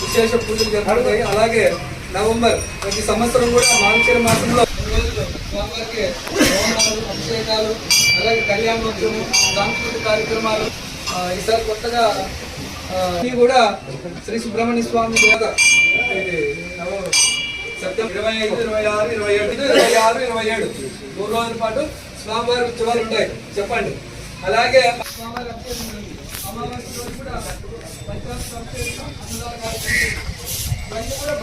విశేష పూజలు జరుగుతాయి అలాగే నవంబర్ ప్రతి సంవత్సరం కూడా మాంచర మాసంలో స్వామివారికి అభిషేకాలు అలాగే కళ్యాణోత్సవం సాంస్కృతిక కార్యక్రమాలు ఈసారి కొత్తగా కూడా శ్రీ సుబ్రహ్మణ్య స్వామి ఇది సత్యం ఇరవై ఐదు ఇరవై ఆరు ఇరవై ఏడు ఇరవై ఆరు ఇరవై ఏడు. మూడు రోజుల పాటు స్వామివారి ఉత్సవాలు ఉంటాయి. చెప్పండి. అలాగే స్వామివారి అమావాస్య రోజు కూడా ఇవన్నీ కూడా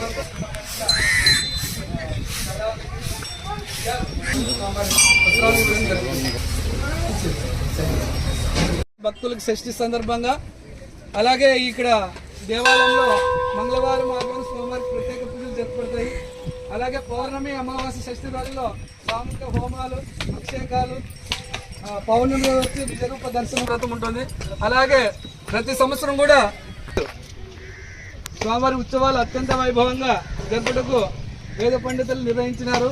భక్తులకు షష్ఠి సందర్భంగా అలాగే ఇక్కడ దేవాలయంలో మంగళవారం ఆదివారం సోమవారం ప్రత్యేక పూజలు జరుపుతాయి అలాగే పౌర్ణమి అమావాస్య షష్ఠి రోజుల్లో సామూహిక హోమాలు అభిషేకాలు పౌర్ణమి వచ్చి విజయరూప దర్శనం వ్రతం ఉంటుంది. అలాగే ప్రతి సంవత్సరం కూడా స్వామివారి ఉత్సవాలు అత్యంత వైభవంగా జరుపుటకు వేద పండితులు నిర్వహించినారు.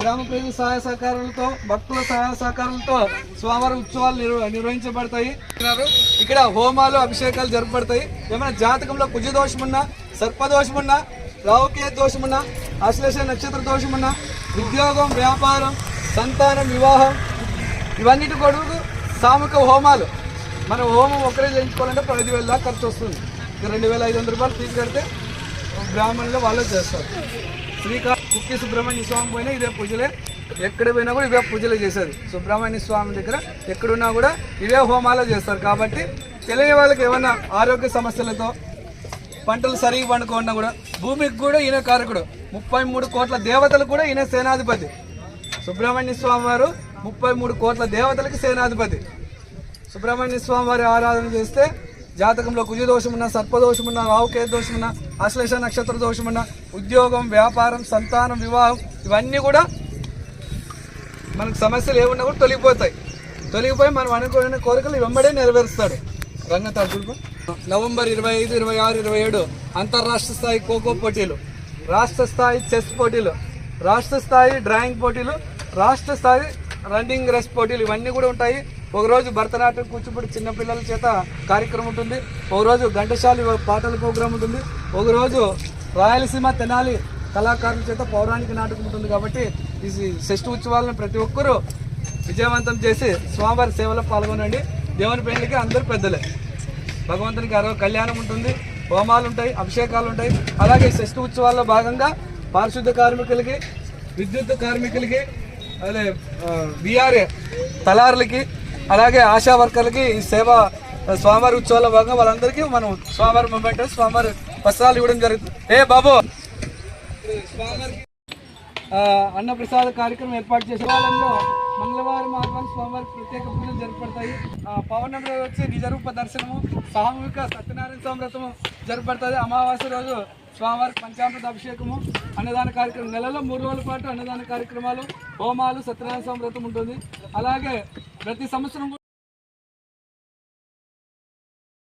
గ్రామ ప్రజల సహాయ సహకారాలతో భక్తుల సహాయ సహకారాలతో స్వామివారి ఉత్సవాలు నిర్వహించబడతాయి. ఇక్కడ హోమాలు అభిషేకాలు జరపబడతాయి. ఏమైనా జాతకంలో కుజ దోషమున్నా సర్పదోషమున్నా రావుకే దోషమున్నా అశ్లేష నక్షత్ర దోషమున్న ఉద్యోగం వ్యాపారం సంతానం వివాహం ఇవన్నిటి కొడుకు సామూహిక హోమాలు. మన హోమం ఒకరే చేయించుకోవాలంటే పది వేల దాకా ఖర్చు వస్తుంది. ఇక రెండు వేల ఐదు వందల రూపాయలు ఫీజు కడితే బ్రాహ్మణులు వాళ్ళు చేస్తారు. శ్రీకా కుక్కి సుబ్రహ్మణ్య స్వామి పోయినా ఇదే పూజలే. ఎక్కడ పోయినా కూడా ఇవే పూజలే చేసేది. సుబ్రహ్మణ్య స్వామి దగ్గర ఎక్కడున్నా కూడా ఇవే హోమాలే చేస్తారు. కాబట్టి తెలియని వాళ్ళకి ఏమైనా ఆరోగ్య సమస్యలతో పంటలు సరిగి పండుకోకుండా కూడా భూమికి కూడా ఈయన కారకుడు. ముప్పై మూడు కోట్ల దేవతలు కూడా ఈయన సేనాధిపతి. సుబ్రహ్మణ్య స్వామి వారు ముప్పై మూడు కోట్ల దేవతలకి సేనాధిపతి. సుబ్రహ్మణ్య స్వామి వారి ఆరాధన చేస్తే జాతకంలో కుజ దోషమున్న సర్పదోషమున్న రావుకే దోషమున్న అశ్లేష నక్షత్ర దోషమున్న ఉద్యోగం వ్యాపారం సంతానం వివాహం ఇవన్నీ కూడా మనకు సమస్యలు ఏమున్నా కూడా తొలగిపోతాయి. తొలగిపోయి మనం అనుకునే కోరికలు వెంబడే నెరవేరుస్తాడు. రంగతాడు నవంబర్ ఇరవై ఐదు ఇరవై ఆరు ఇరవై ఏడు అంతర్రాష్ట్ర స్థాయి ఖోఖో పోటీలు. రాష్ట్ర స్థాయి చెస్ పోటీలు రాష్ట్ర స్థాయి డ్రాయింగ్ పోటీలు రాష్ట్ర స్థాయి రన్నింగ్ రేస్ పోటీలు ఇవన్నీ కూడా ఉంటాయి. ఒకరోజు భరతనాట్యం కూచిపూడి చిన్నపిల్లల చేత కార్యక్రమం ఉంటుంది. ఒకరోజు ఘంటశాలి పాటల ప్రోగ్రాం ఉంటుంది. ఒకరోజు రాయలసీమ తెనాలి కళాకారుల చేత పౌరాణిక నాటకం ఉంటుంది కాబట్టి ఈ షష్ఠి ఉత్సవాలను ప్రతి ఒక్కరూ విజయవంతం చేసి స్వామివారి సేవలో పాల్గొనండి. దేవుని పెళ్ళికి అందరూ పెద్దలే. భగవంతునికి అరవ కళ్యాణం ఉంటుంది. హోమాలు ఉంటాయి అభిషేకాలు ఉంటాయి అలాగే షష్ఠి ఉత్సవాల్లో భాగంగా పారిశుద్ధ కార్మికులకి విద్యుత్ కార్మికులకి అదే బీఆర్ఏ తలారులకి అలాగే ఆశా వర్కర్లకి ఈ సేవ స్వామివారి ఉత్సవాల్లో భాగంగా వాళ్ళందరికీ మనం స్వామివారి మూమెంట్ స్వామివారి వస్త్రాలు ఇవ్వడం జరుగుతుంది. ఏ బాబు? స్వామివారికి అన్నప్రసాద కార్యక్రమం ఏర్పాటు చేసేవాళ్ళలో మంగళవారం ఆదివారం స్వామివారి ప్రత్యేక పూజలు జరపడతాయి ఆ, పౌర్ణమి వచ్చి నిజరూప దర్శనము సామూహిక సత్యనారాయణ స్వామి జరపడుతుంది అమావాస్య రోజు స్వామివారికి పంచామృత అభిషేకము అన్నదాన కార్యక్రమం. నెలలో మూడు రోజుల పాటు అన్నదాన కార్యక్రమాలు హోమాలు సత్యనారాయణ స్వామి వ్రతం ఉంటుంది. అలాగే ప్రతి సంవత్సరం